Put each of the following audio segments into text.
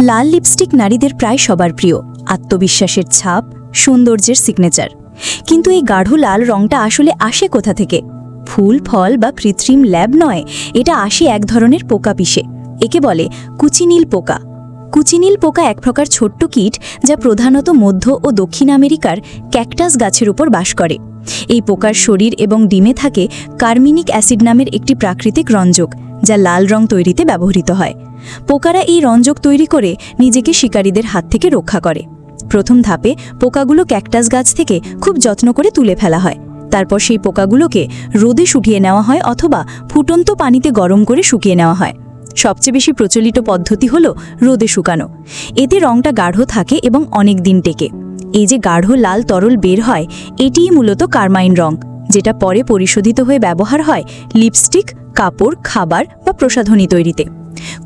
লাল lipstick নারীদের প্রায় সবার প্রিয়, আত্মবিশ্বাসের ছাপ, সৌন্দর্যের সিগনেচার কিন্তু এই গাঢ় লাল রংটা আসলে আসে কোথা থেকে? ফুল, ফল বা কৃত্রিম ল্যাব নয়, এটা আসে এক ধরনের পোকা পিষে। একে বলে কুচিনীল পোকা। কুচিনীল পোকা এক প্রকার ছোট্ট কীট যা প্রধানত মধ্য ও দক্ষিণ আমেরিকার ক্যাকটাস গাছের উপর বাস করে। এই পোকার শরীর এবং ডিমে থাকে কার্মিনিক অ্যাসিড নামের একটি প্রাকৃতিক রঞ্জক। যা লাল রং তৈরিতে ব্যবহৃত হয়। পোকারা এই রঞ্জক তৈরি করে নিজেকে শিকারীদের হাত থেকে রক্ষা করে। প্রথম ধাপে পোকাগুলো ক্যাকটাস গাছ থেকে খুব যত্ন করে তুলে ফেলা হয়। তারপর সেই পোকাগুলোকে রোদে শুকিয়ে নেওয়া হয় অথবা ফুটন্ত পানিতে গরম করে শুকিয়ে নেওয়া হয়। সবচেয়ে বেশি প্রচলিত পদ্ধতি হল রোদে শুকানো। এতে রংটা গাঢ় থাকে এবং অনেক দিন টেকে। এই যে গাঢ় লাল তরল বের হয়, এটিই মূলত কারমাইন রং, যেটা পরে পরিশোধিত হয়ে ব্যবহার হয় লিপস্টিক কাপড়, খাবার বা প্রসাধনী তৈরিতে।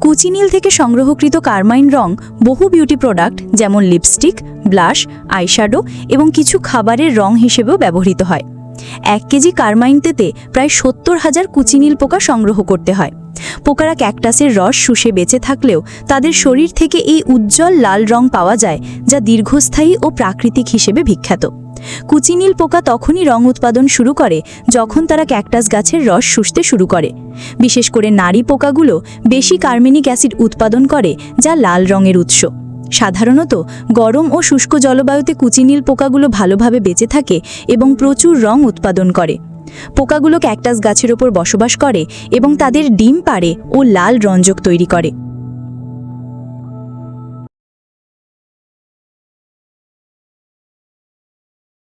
কুচিনীল থেকে সংগ্রহকৃত কারমাইন রং বহু বিউটি প্রোডাক্ট যেমন লিপস্টিক ব্লাশ আইশ্যাডো এবং কিছু খাবারের রং হিসেবেও ব্যবহৃত হয়। এক কেজি কারমাইন তেতে প্রায় সত্তর হাজার কুচিনীল পোকা সংগ্রহ করতে হয়। পোকারা ক্যাকটাসের রস শুষে বেঁচে থাকলেও তাদের শরীর থেকে এই উজ্জ্বল লাল রং পাওয়া যায়, যা দীর্ঘস্থায়ী ও প্রাকৃতিক হিসেবে বিখ্যাত। কুচিনীল পোকা তখনই রং উৎপাদন শুরু করে যখন তারা ক্যাকটাস গাছের রস শুষতে শুরু করে। বিশেষ করে নারী পোকাগুলো বেশি কার্মেনিক অ্যাসিড উৎপাদন করে, যা লাল রঙের উৎস। সাধারণত গরম ও শুষ্ক জলবায়ুতে কুচিনীল পোকাগুলো ভালোভাবে বেঁচে থাকে এবং প্রচুর রং উৎপাদন করে। পোকাগুলো ক্যাকটাস গাছের ওপর বসবাস করে এবং তাদের ডিম পাড়ে ও লাল রঞ্জক তৈরি করে।